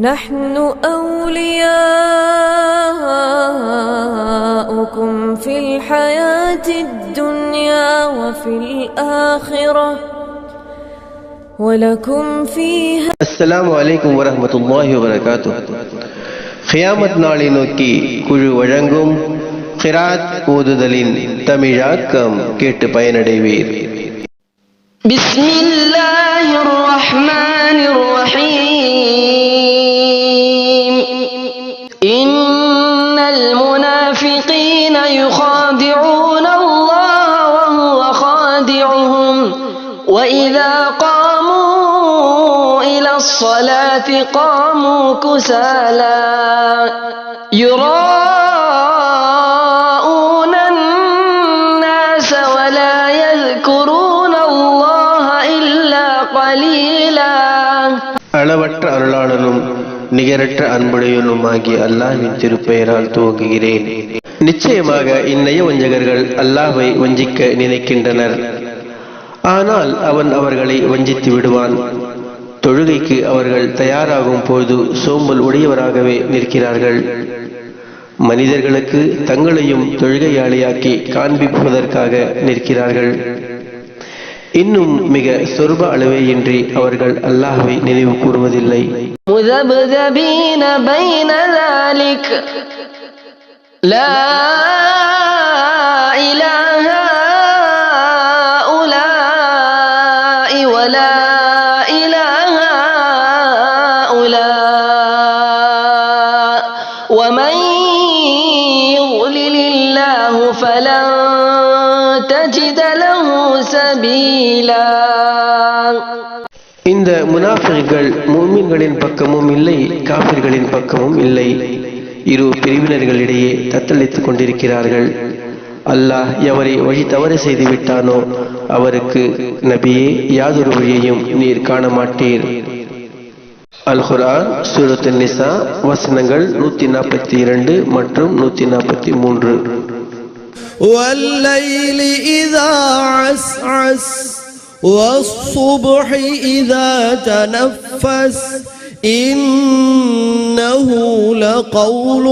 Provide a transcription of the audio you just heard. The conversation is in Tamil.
نحن أولياؤكم في الحياة الدنيا وفي الآخرة ولكم فيها அஸ்ஸலாமு அலைக்கும் வரஹ்மத்துல்லாஹி வபரகாத்துஹ் கியாமத் நாளை நோக்கி குழு வழங்கும் கிராத் ஓதுதலின் தமிழாக்கம் கேட்டு பயனடைவீர் بسم الله الرحمن وإذا قاموا إلى الصلاة قاموا كسالى يراءون الناس ولا يذكرون الله إلا قليلا அளவற்ற அருளாளனும் நிகரற்ற அன்புடையனும் ஆகிய அல்லாஹ்வின் திருப்பெயரால் துவங்குகிறேன் நிச்சயமாக இந்நய வஞ்சகர்கள் அல்லாஹ்வை வஞ்சிக்க நினைக்கின்றனர் ஆனால் அவன் அவர்களை வஞ்சித்து விடுவான் தொழுகைக்கு அவர்கள் தயாராகும் பொழுது சோம்பல் உடையவராகவே நிற்கிறார்கள் மனிதர்களுக்கு தங்களையும் தொழுகையாளியாக்கி காண்பிப்பதற்காக நிற்கிறார்கள் இன்னும் மிக சொர்ப அளவேயின்றி அவர்கள் அல்லாஹ்வை நினைவு கூறுவதில்லை مذبذبين بين ذلك لا ومن يضلل الله فلن تجد له سبيلا இந்த முனாஃபிகள் மூமின்களின் பக்கமும் இல்லை காபிர்களின் பக்கமும் இல்லை இரு பிரிவினர்களிடையே தத்தளித்துக் கொண்டிருக்கிறார்கள் அல்லாஹ் எவரை வழி தவறு செய்து விட்டானோ அவருக்கு நபியே யாதொரு வழியையும் நீர் காண மாட்டீர் அல் குர்ஆன் சூரத் நிசா வசனங்கள் நூத்தி நாற்பத்தி இரண்டு மற்றும் நூத்தி நாற்பத்தி மூன்று والليل إذا عسعس والصبح إذا تنفس إنه لقول